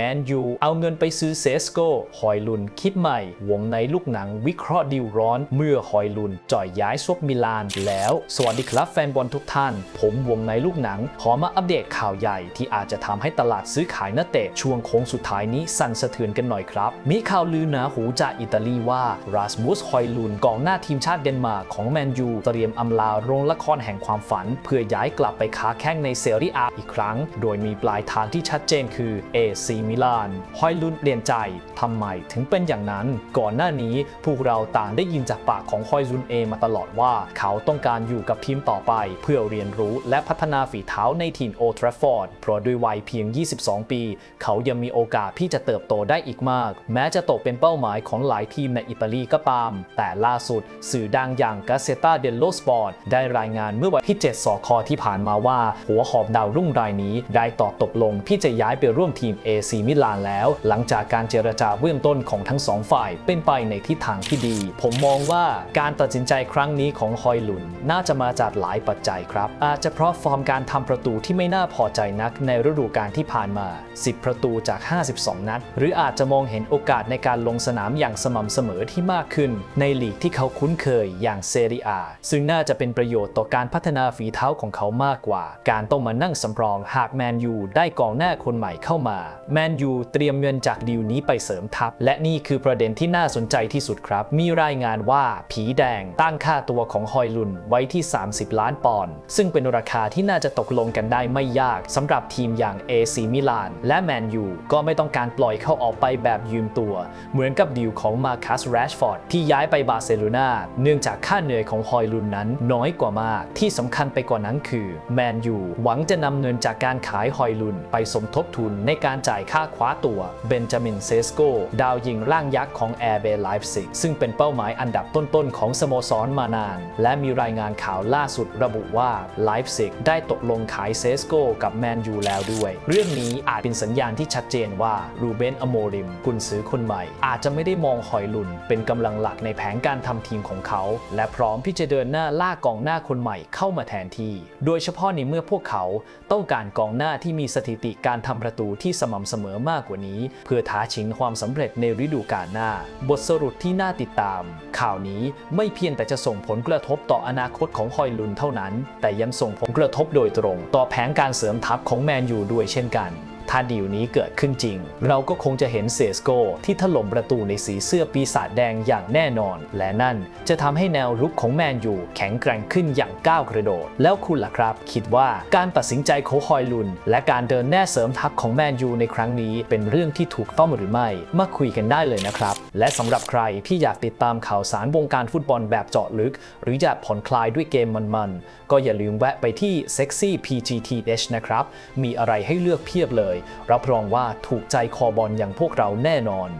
มนยูเอาเงินไปซื้อเซสโกฮอยลุนคิดใหม่ วงในลูกหนังวิเคราะห์ดิวร้อน เมื่อฮอยลุนจ่อยย้ายซวกมิลานแล้ว สวัสดีครับแฟนบอลทุกท่าน ผมวงในลูกหนัง ขอมาอัปเดตข่าวใหญ่ที่อาจจะทำให้ตลาดซื้อขายนักเตะช่วงโค้งสุดท้ายนี้สั่นสะเทือนกันหน่อยครับ มีข่าวลือหนาหูจากอิตาลีว่าราสมุสฮอยลุนกองหน้าทีมชาติเดนมาร์กของแมนยูเตรียมอำลาโรงละครแห่งความฝัน เพื่อย้ายกลับไปค้าแข้งในเซเรียอาอีกครั้ง โดยมีปลายทางที่ชัดเจนคือ AC มิลานฮอยลุนเปลี่ยนใจทำไมถึงเป็นอย่างนั้น ก่อนหน้านี้พวกเราต่างได้ยินจากปากของฮอยลุนเองมาตลอดว่าเขาต้องการอยู่กับทีมต่อไป เพื่อเรียนรู้และพัฒนาฝีเท้าในทีมโอทราฟอร์ดเพราะด้วยวัยเพียง 22 ปี เขายังมีโอกาสที่จะเติบโตได้อีกมาก แม้จะตกเป็นเป้าหมายของหลายทีมในอิตาลีก็ตาม แต่ล่าสุด สื่อดังอย่าง Gazzetta dello Sport ได้รายงานเมื่อวันที่ 7 สคที่ผ่านมาว่า หัวหอบดาวรุ่งรายนี้ได้ตอบตกลงที่จะย้ายไปร่วมทีม AC มิลานแล้ว หลังจากการเจรจาเบื้องต้นของทั้งสองฝ่ายเป็นไปในทิศทางที่ดี ผมมองว่าการตัดสินใจครั้งนี้ของฮอยลุน น่าจะมาจากหลายปัจจัยครับ อาจจะเพราะฟอร์มการทำประตูที่ไม่น่าพอใจนักในฤดูกาลที่ผ่านมา 10 ประตูจาก 52 นัด หรืออาจจะมองเห็นโอกาสในการลงสนามอย่างสม่ำเสมอที่มากขึ้น ในลีกที่เขาคุ้นเคยอย่างเซเรียอาซึ่งน่าจะเป็นประโยชน์ต่อการพัฒนาฝีเท้าของเขามากกว่า การต้องมานั่งสำรองหากแมนยูได้กองหน้าคนใหม่เข้ามาแมมนยูเตรียมเงินจากดีลนี้ไปเสริมทัพ และนี่คือประเด็นที่น่าสนใจที่สุดครับ มีรายงานว่าผีแดงตั้งค่าตัวของฮอยลุนไว้ที่ 30 ล้านปอนด์ซึ่งเป็นราคาที่น่าจะตกลงกันได้ไม่ยากสำหรับทีมอย่าง AC มิลานและแมนยูก็ไม่ต้องการปล่อยเขาออกไปแบบยืมตัว เหมือนกับดีลของมาคัสแรชฟอร์ดที่ย้ายไปบาร์เซโลนาเนื่องจากค่าเหนื่อยของฮอยลุนนั้นน้อยกว่ามาก ที่สำคัญไปกว่านั้นคือแมนยูหวังจะนำเงินจากการขายฮอยลุนไปสมทบทุนในการจ่ายค่าคว้าตัวเบนจามินเซสโกดาวยิงร่างยักษ์ของแอร์เบไลฟ์ซิกซึ่งเป็นเป้าหมายอันดับต้นๆ ของสโมสรมานาน และมีรายงานข่าวล่าสุดระบุว่าไลฟ์ซิกได้ตกลงขายเซสโกกับแมนยูแล้วด้วย เรื่องนี้อาจเป็นสัญญาณที่ชัดเจนว่ารูเบนอโมริมกุนซือคนใหม่ อาจจะไม่ได้มองหอยลุนเป็นกำลังหลักในแผนการทำทีมของเขา และพร้อมที่จะเดินหน้าล่ากองหน้าคนใหม่เข้ามาแทนที่ โดยเฉพาะในเมื่อพวกเขาต้องการกองหน้าที่มีสถิติการทำประตูที่สม่ำเสมสมอมากกว่านี้ เพื่อท้าชิงความสำเร็จในฤดูกาลหน้า บทสรุปที่น่าติดตาม ข่าวนี้ไม่เพียงแต่จะส่งผลกระทบต่ออนาคตของฮอยลุนเท่านั้น แต่ยังส่งผลกระทบโดยตรง ต่อแผนการเสริมทัพของแมนยูด้วยเช่นกัน ถ้าดีลนี้เกิดขึ้นจริง เราก็คงจะเห็นเซสโกที่ถล่มประตูในสีเสื้อปีศาจแดงอย่างแน่นอน และนั่นจะทำให้แนวรุกของแมนยูแข็งแกร่งขึ้นอย่างก้าวกระโดด แล้วคุณล่ะครับ คิดว่าการตัดสินใจโคฮอยลุน และการเดินแน่เสริมทัพของแมนยูในครั้งนี้เป็นเรื่องที่ถูกต้องหรือไม่ มาคุยกันได้เลยนะครับ และสำหรับใครที่อยากติดตามข่าวสารวงการฟุตบอลแบบเจาะลึก หรืออยากผ่อนคลายด้วยเกมมันๆก็อย่าลืมแวะไปที่ Sexy PGTH นะครับมีอะไรให้เลือกเพียบเลยรับรองว่าถูกใจคอบอลอย่างพวกเราแน่นอน